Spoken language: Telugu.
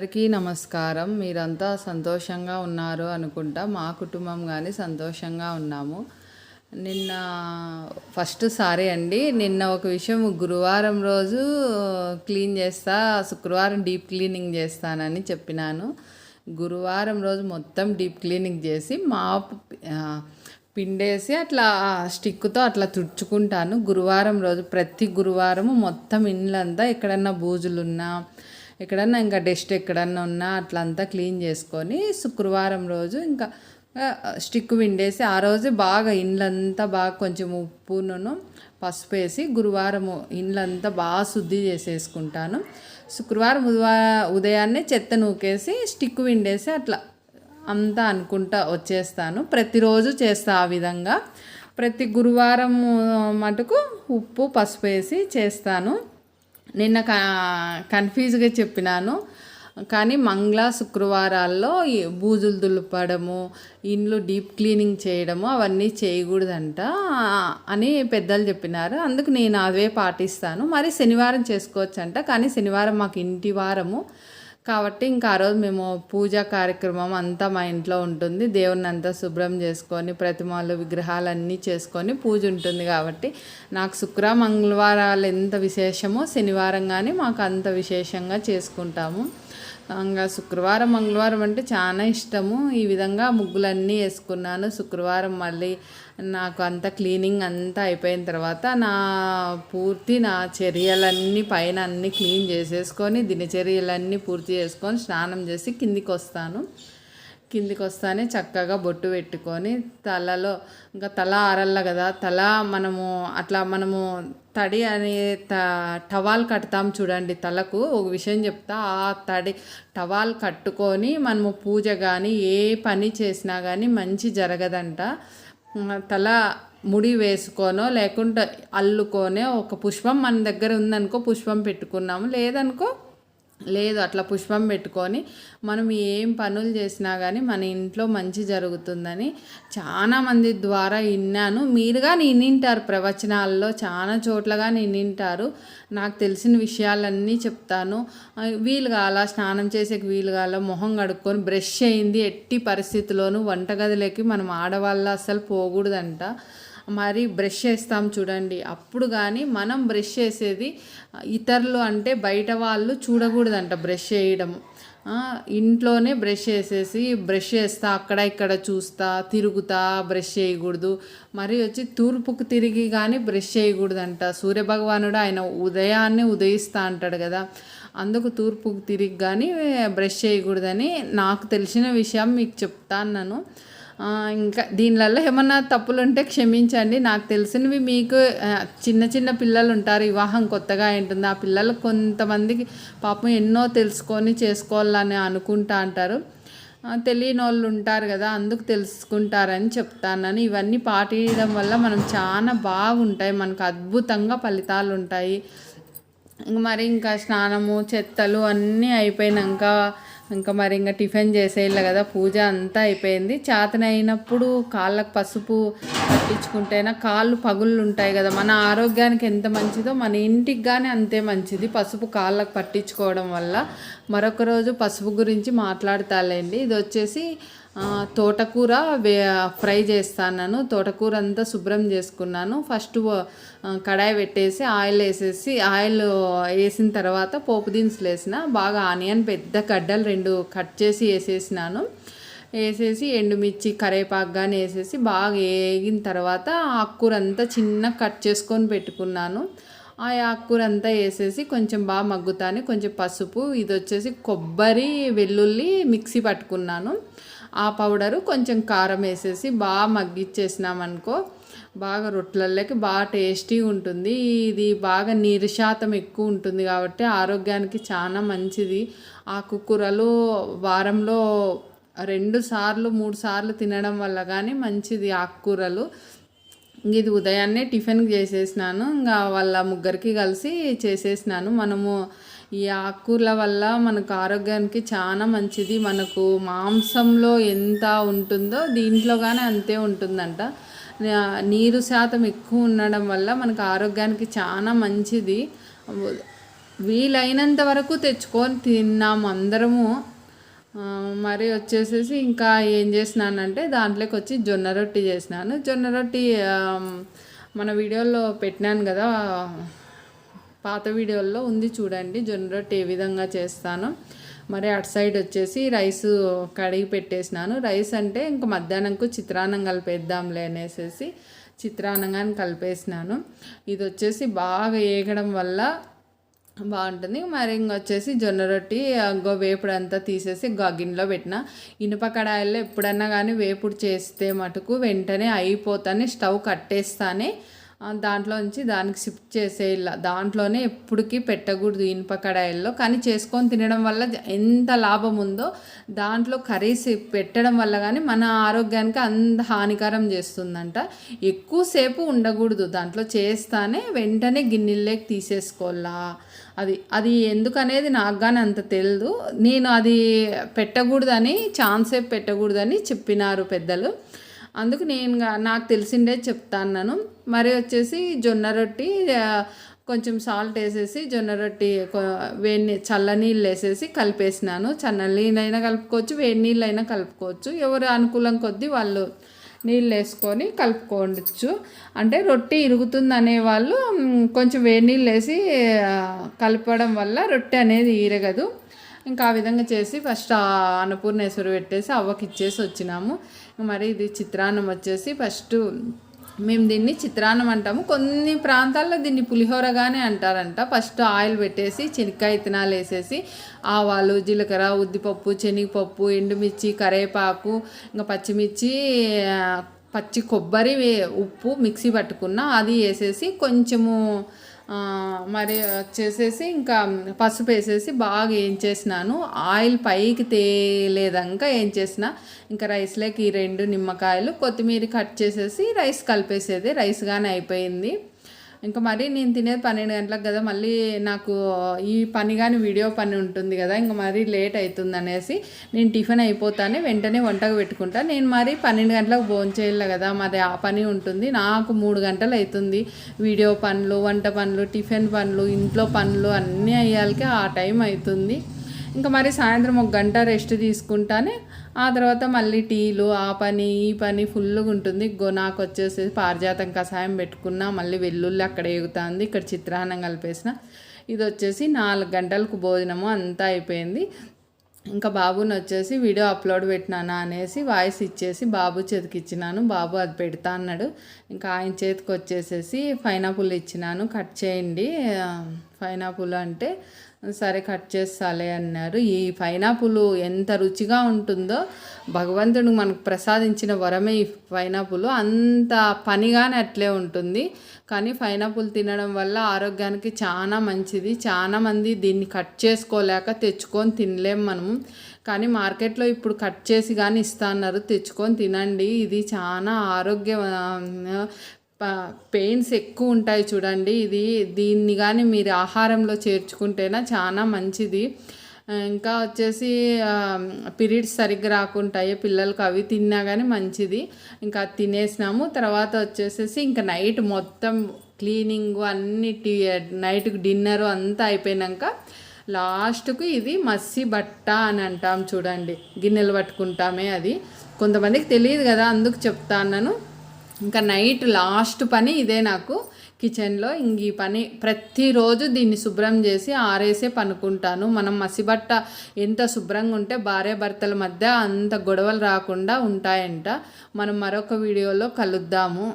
అందరికీ నమస్కారం. మీరంతా సంతోషంగా ఉన్నారు అనుకుంటా. మా కుటుంబం కానీ సంతోషంగా ఉన్నాము. నిన్న ఫస్ట్ సారీ అండి. నిన్న ఒక విషయం గురువారం రోజు క్లీన్ చేస్తా శుక్రవారం డీప్ క్లీనింగ్ చేస్తానని చెప్పినాను. గురువారం రోజు మొత్తం డీప్ క్లీనింగ్ చేసి మా పిండేసి అట్లా స్టిక్తో అట్లా తుడుచుకుంటాను. గురువారం రోజు ప్రతి గురువారము మొత్తం ఇండ్లంతా ఎక్కడన్నా బూజులున్నా ఎక్కడన్నా ఇంకా డస్ట్ ఎక్కడన్నా ఉన్నా అట్లంతా క్లీన్ చేసుకొని శుక్రవారం రోజు ఇంకా స్టిక్ విండేసి ఆ రోజు బాగా ఇండ్లంతా బాగా కొంచెం ఉప్పును పసుపు వేసి గురువారము ఇండ్లంతా బాగా శుద్ధి చేసేసుకుంటాను. శుక్రవారం ఉదయాన్నే చెత్త నూకేసి స్టిక్ విండేసి అట్లా అంతా అనుకుంటా వచ్చేస్తాను. ప్రతిరోజు చేస్తా ఆ విధంగా. ప్రతి గురువారం మటుకు ఉప్పు పసుపు వేసి చేస్తాను. నిన్న కన్ఫ్యూజ్గా చెప్పినాను. కానీ మంగళ శుక్రవారాల్లో బూజులు దులపడము ఇండ్లు డీప్ క్లీనింగ్ చేయడము అవన్నీ చేయకూడదంట అని పెద్దలు చెప్పినారు. అందుకు నేను అవే పాటిస్తాను. మరి శనివారం చేసుకోవచ్చంట. కానీ శనివారం మాకు ఇంటి వారము. కాబట్టి ఇంకా ఆ రోజు మేము పూజా కార్యక్రమం అంతా మా ఇంట్లో ఉంటుంది. దేవుని అంతా శుభ్రం చేసుకొని ప్రతిమలు విగ్రహాలన్నీ చేసుకొని పూజ ఉంటుంది కాబట్టి నాకు శుక్ర మంగళవారాలు ఎంత విశేషమో శనివారం కానీ మాకు అంత విశేషంగా చేసుకుంటాము. ఇంకా శుక్రవారం మంగళవారం అంటే చాలా ఇష్టము. ఈ విధంగా ముగ్గులన్నీ వేసుకున్నాను. శుక్రవారం మళ్ళీ నాకు అంత క్లీనింగ్ అంతా అయిపోయిన తర్వాత నా పూర్తి నా చర్యలన్నీ పైన అన్నీ క్లీన్ చేసేసుకొని దినచర్యలన్నీ పూర్తి చేసుకొని స్నానం చేసి కిందికి వస్తాను కిందికి వస్తానే చక్కగా బొట్టు పెట్టుకొని తలలో ఇంకా తల ఆరల్ల కదా తల మనము అట్లా మనము తడి అనే త టవాల్ కడతాం చూడండి తలకు. ఒక విషయం చెప్తా ఆ తడి టవాల్ కట్టుకొని మనము పూజ కానీ ఏ పని చేసినా కానీ మంచి జరగదంట. తల ముడి వేసుకోనో లేకుంటే అల్లుకోనే ఒక పుష్పం మన దగ్గర ఉందనుకో పుష్పం పెట్టుకున్నాము. లేదనుకో లేదు అట్లా పుష్పం పెట్టుకొని మనం ఏం పనులు చేసినా కానీ మన ఇంట్లో మంచి జరుగుతుందని చాలా మంది ద్వారా విన్నాను. మీరుగా నిన్నింటారు ప్రవచనాల్లో చాలా చోట్లగా నిన్నింటారు. నాకు తెలిసిన విషయాలన్నీ చెప్తాను. వీలు కాల స్నానం చేసేకి వీలు కాల మొహం కడుక్కొని బ్రష్ అయింది ఎట్టి పరిస్థితిలోనూ వంటగదిలోకి మనం ఆడవాళ్ళు అసలు పోకూడదంట. మరి బ్రష్ చేస్తాం చూడండి. అప్పుడు కానీ మనం బ్రష్ చేసేది ఇతరులు అంటే బయట వాళ్ళు చూడకూడదంట బ్రష్ చేయడం. ఇంట్లోనే బ్రష్ చేసేసి బ్రష్ చేస్తా అక్కడ ఇక్కడ చూస్తా తిరుగుతా బ్రష్ చేయకూడదు. మరి వచ్చి తూర్పుకు తిరిగి కానీ బ్రష్ చేయకూడదంట. సూర్యభగవానుడు ఆయన ఉదయాన్నే ఉదయిస్తా అంటాడు కదా. అందుకు తూర్పుకు తిరిగి కానీ బ్రష్ చేయకూడదని నాకు తెలిసిన విషయం మీకు చెప్తాను నన్ను ఇంకా దీనిలలో ఏమన్నా తప్పులు ఉంటే క్షమించండి. నాకు తెలిసినవి మీకు చిన్న చిన్న పిల్లలు ఉంటారు వివాహం కొత్తగా ఉంటుంది ఆ పిల్లలు కొంతమందికి పాపం ఎన్నో తెలుసుకొని చేసుకోవాలని అనుకుంటా అంటారు. తెలియని వాళ్ళు ఉంటారు కదా అందుకు తెలుసుకుంటారని చెప్తానని. ఇవన్నీ పాటించడం వల్ల మనం చాలా బాగుంటాయి. మనకు అద్భుతంగా ఫలితాలు ఉంటాయి మరి ఇంకా స్నానము చెత్తలు అన్నీ అయిపోయినాక ఇంకా మరి ఇంకా టిఫిన్ చేసేయాలి కదా పూజ అంతా అయిపోయింది. చేతన అయినప్పుడు కాళ్ళకు పసుపు పట్టించుకుంటేనా కాళ్ళు పగుళ్ళు ఉంటాయి కదా మన ఆరోగ్యానికి ఎంత మంచిదో మన ఇంటికి కానీ అంతే మంచిది. పసుపు కాళ్ళకు పట్టించుకోవడం వల్ల మరొక రోజు పసుపు గురించి మాట్లాడతాలేండి ఇది వచ్చేసి తోటకూర వే ఫ్రై చేస్తాను తోటకూర అంతా శుభ్రం చేసుకున్నాను. ఫస్ట్ కడాయి పెట్టేసి ఆయిల్ వేసేసి ఆయిల్ వేసిన తర్వాత పోపు దినుసులు వేసిన బాగా ఆనియన్ పెద్ద గడ్డలు రెండు కట్ చేసి వేసేసినాను. వేసేసి ఎండుమిర్చి కరేపాకు కానీ వేసేసి బాగా వేగిన తర్వాత ఆకుకూర అంతా చిన్న కట్ చేసుకొని పెట్టుకున్నాను. ఆ ఆకుకూర అంతా వేసేసి కొంచెం బాగా మగ్గుతాను కొంచెం పసుపు ఇది వచ్చేసి కొబ్బరి వెల్లుల్లి మిక్సీ పట్టుకున్నాను. ఆ పౌడరు కొంచెం కారం వేసేసి బాగా మగ్గిచ్చేసినామనుకో బాగా రొట్టెలలోకి బాగా టేస్టీగా ఉంటుంది. ఇది బాగా నీరు శాతం ఎక్కువ ఉంటుంది కాబట్టి ఆరోగ్యానికి చాలా మంచిది. ఆకుకూరలు వారంలో రెండు సార్లు మూడు సార్లు తినడం వల్ల కానీ మంచిది ఆకుకూరలు ఇది ఉదయాన్నే టిఫిన్ చేసేసినాను. ఇంకా వాళ్ళ ముగ్గురికి కలిసి చేసేసినాను. మనము ఈ ఆకుకూరల వల్ల మనకు ఆరోగ్యానికి చాలా మంచిది. మనకు మాంసంలో ఎంత ఉంటుందో దీంట్లో కానీ అంతే ఉంటుందంట. నీరు శాతం ఎక్కువ ఉండడం వల్ల మనకు ఆరోగ్యానికి చాలా మంచిది. వీలైనంత వరకు తెచ్చుకొని తిన్నాము అందరము. మరి వచ్చేసేసి ఇంకా ఏం చేసినానంటే దాంట్లోకి వచ్చి జొన్న రొట్టి చేసినాను. జొన్న రొట్టి మన వీడియోలో పెట్టినాను కదా పాత వీడియోల్లో ఉంది చూడండి జొన్న రొట్టి ఏ విధంగా చేస్తాను. మరి అటు సైడ్ వచ్చేసి రైస్ కడిగి పెట్టేసినాను. రైస్ అంటే ఇంకా మధ్యాహ్నంకు చిత్రాన్నం కలిపేద్దాంలే అనేసి చిత్రాన్నంగాని కలిపేసినాను. ఇది వచ్చేసి బాగా ఏగడం వల్ల బాగుంటుంది. మరి ఇంకొచ్చేసి జొన్న రొట్టి గో వేపుడు అంతా తీసేసి గ- గిన్నెలో పెట్టిన. ఇనుప కడాయిల్లో ఎప్పుడన్నా కానీ వేపుడు చేస్తే మటుకు వెంటనే అయిపోతానే స్టవ్ కట్టేస్తానే. దాంట్లో నుంచి దానికి షిఫ్ట్ చేసేయాల దాంట్లోనే ఎప్పటికీ పెట్టకూడదు ఇనుప కడాయిల్లో. కానీ చేసుకొని తినడం వల్ల ఎంత లాభం ఉందో దాంట్లో కర్రీస్ పెట్టడం వల్ల కానీ మన ఆరోగ్యానికి అంత హానికరం చేస్తుందంట. ఎక్కువసేపు ఉండకూడదు. దాంట్లో చేస్తానే వెంటనే గిన్నెల్లోకి తీసేసుకోవాలా. అది అది ఎందుకనేది నాకు కానీ అంత తెలియదు నేను అది పెట్టకూడదని ఛాన్సే పెట్టకూడదని చెప్పినారు పెద్దలు. అందుకు నేను నాకు తెలిసిందే చెప్తాను మరి వచ్చేసి జొన్న రొట్టి కొంచెం సాల్ట్ వేసేసి జొన్న రొట్టి వేడి చల్ల నీళ్ళు వేసేసి కలిపేసినాను. చల్ల నీళ్ళైనా కలుపుకోవచ్చు వేడి నీళ్ళైనా కలుపుకోవచ్చు. ఎవరు అనుకూలం కొద్దీ వాళ్ళు నీళ్ళు వేసుకొని కలుపుకోవచ్చు. అంటే రొట్టె ఇరుగుతుంది అనేవాళ్ళు కొంచెం వేడి నీళ్ళు వేసి కలపడం వల్ల రొట్టె అనేది ఇరగదు ఇంకా ఆ విధంగా చేసి ఫస్ట్ అన్నపూర్ణేశ్వరి పెట్టేసి అవ్వకి ఇచ్చేసి వచ్చినాము. మరి ఇది చిత్రాన్నం వచ్చేసి ఫస్ట్ మేము దీన్ని చిత్రాన్నం అంటాము. కొన్ని ప్రాంతాల్లో దీన్ని పులిహోరగానే అంటారంట. ఫస్ట్ ఆయిల్ పెట్టేసి శనక్కాయ ఇత్తనాలు వేసేసి ఆవాలు జీలకర్ర ఉద్దిపప్పు శనగపప్పు ఎండుమిర్చి కరివేపాకు ఇంకా పచ్చిమిర్చి పచ్చి కొబ్బరి ఉప్పు మిక్సీ పట్టుకున్న అది వేసేసి కొంచెము మరి వచ్చేసేసి ఇంకా పసుపు వేసేసి బాగా ఏం చేసినాను. ఆయిల్ పైకి తేలేదంక ఏం చేసిన ఇంకా రైస్లోకి ఈ రెండు నిమ్మకాయలు కొత్తిమీర కట్ చేసేసి రైస్ కలిపేసేది. రైస్ కానీ అయిపోయింది. ఇంకా మరి నేను తినేది పన్నెండు గంటలకు కదా మళ్ళీ నాకు ఈ పని కానీ వీడియో పని ఉంటుంది కదా ఇంకా మరీ లేట్ అవుతుంది అనేసి నేను టిఫిన్ అయిపోతానే వెంటనే వంటకు పెట్టుకుంటా. నేను మరి పన్నెండు గంటలకు భోంచేయాలి కదా మరి ఆ పని ఉంటుంది. నాకు మూడు గంటలు అవుతుంది వీడియో పనులు వంట పనులు టిఫిన్ పనులు ఇంట్లో పనులు అన్నీ అయ్యాలకి ఆ టైం అవుతుంది. ఇంకా మరి సాయంత్రం ఒక గంట రెస్ట్ తీసుకుంటానే ఆ తర్వాత మళ్ళీ టీలు ఆ పని ఈ పని ఫుల్గా ఉంటుంది. గో నాకు వచ్చేసి పారిజాతం కషాయం పెట్టుకున్నా మళ్ళీ వెల్లుల్లి అక్కడ ఎగుతుంది. ఇక్కడ చిత్రాన్నం కలిపేసిన. ఇది వచ్చేసి నాలుగు గంటలకు భోజనము అంతా అయిపోయింది. ఇంకా బాబుని వచ్చేసి వీడియో అప్లోడ్ పెట్టినానా అనేసి వాయిస్ ఇచ్చేసి బాబు చేతికి ఇచ్చినాను. బాబు అది పెడతా అన్నాడు. ఇంకా ఆయన చేతికి వచ్చేసేసి పైనాపుల్ ఇచ్చినాను. కట్ చేయండి. పైనాపుల్ అంటే సరే కట్ చేస్తాలే అన్నారు. ఈ పైనాపుల్ ఎంత రుచిగా ఉంటుందో భగవంతుడు మనకు ప్రసాదించిన వరమే ఈ పైనాపుల్. అంత పనిగానే అట్లే ఉంటుంది. కానీ పైనాపుల్ తినడం వల్ల ఆరోగ్యానికి చాలా మంచిది. చాలామంది దీన్ని కట్ చేసుకోలేక తెచ్చుకొని తినలేం మనము. కానీ మార్కెట్లో ఇప్పుడు కట్ చేసి కానీ ఇస్తా అన్నారు. తెచ్చుకొని తినండి. ఇది చాలా ఆరోగ్య పెయిన్స్ ఎక్కువ ఉంటాయి చూడండి. ఇది దీన్ని కానీ మీరు ఆహారంలో చేర్చుకుంటేనా చాలా మంచిది. ఇంకా వచ్చేసి పీరియడ్స్ సరిగ్గా రాకుంటాయి పిల్లలకు అవి తిన్నా కానీ మంచిది. ఇంకా అది తినేసినాము. తర్వాత వచ్చేసేసి ఇంకా నైట్ మొత్తం క్లీనింగ్ అన్ని టీ నైట్కి డిన్నర్ అంతా అయిపోయినాక లాస్ట్కు ఇది మస్సి బట్ట అని అంటాం చూడండి. గిన్నెలు పట్టుకుంటామే అది. కొంతమందికి తెలియదు కదా అందుకు చెప్తాను ఇంకా నైట్ లాస్ట్ పని ఇదే నాకు కిచెన్లో. ఇంక ఈ పని ప్రతిరోజు దీన్ని శుభ్రం చేసి ఆరేసే పనుకుంటాను. మనం మసిబట్ట ఎంత శుభ్రంగా ఉంటే భార్య భర్తల మధ్య అంత గొడవలు రాకుండా ఉంటాయంట. మనం మరొక వీడియోలో కలుద్దాము.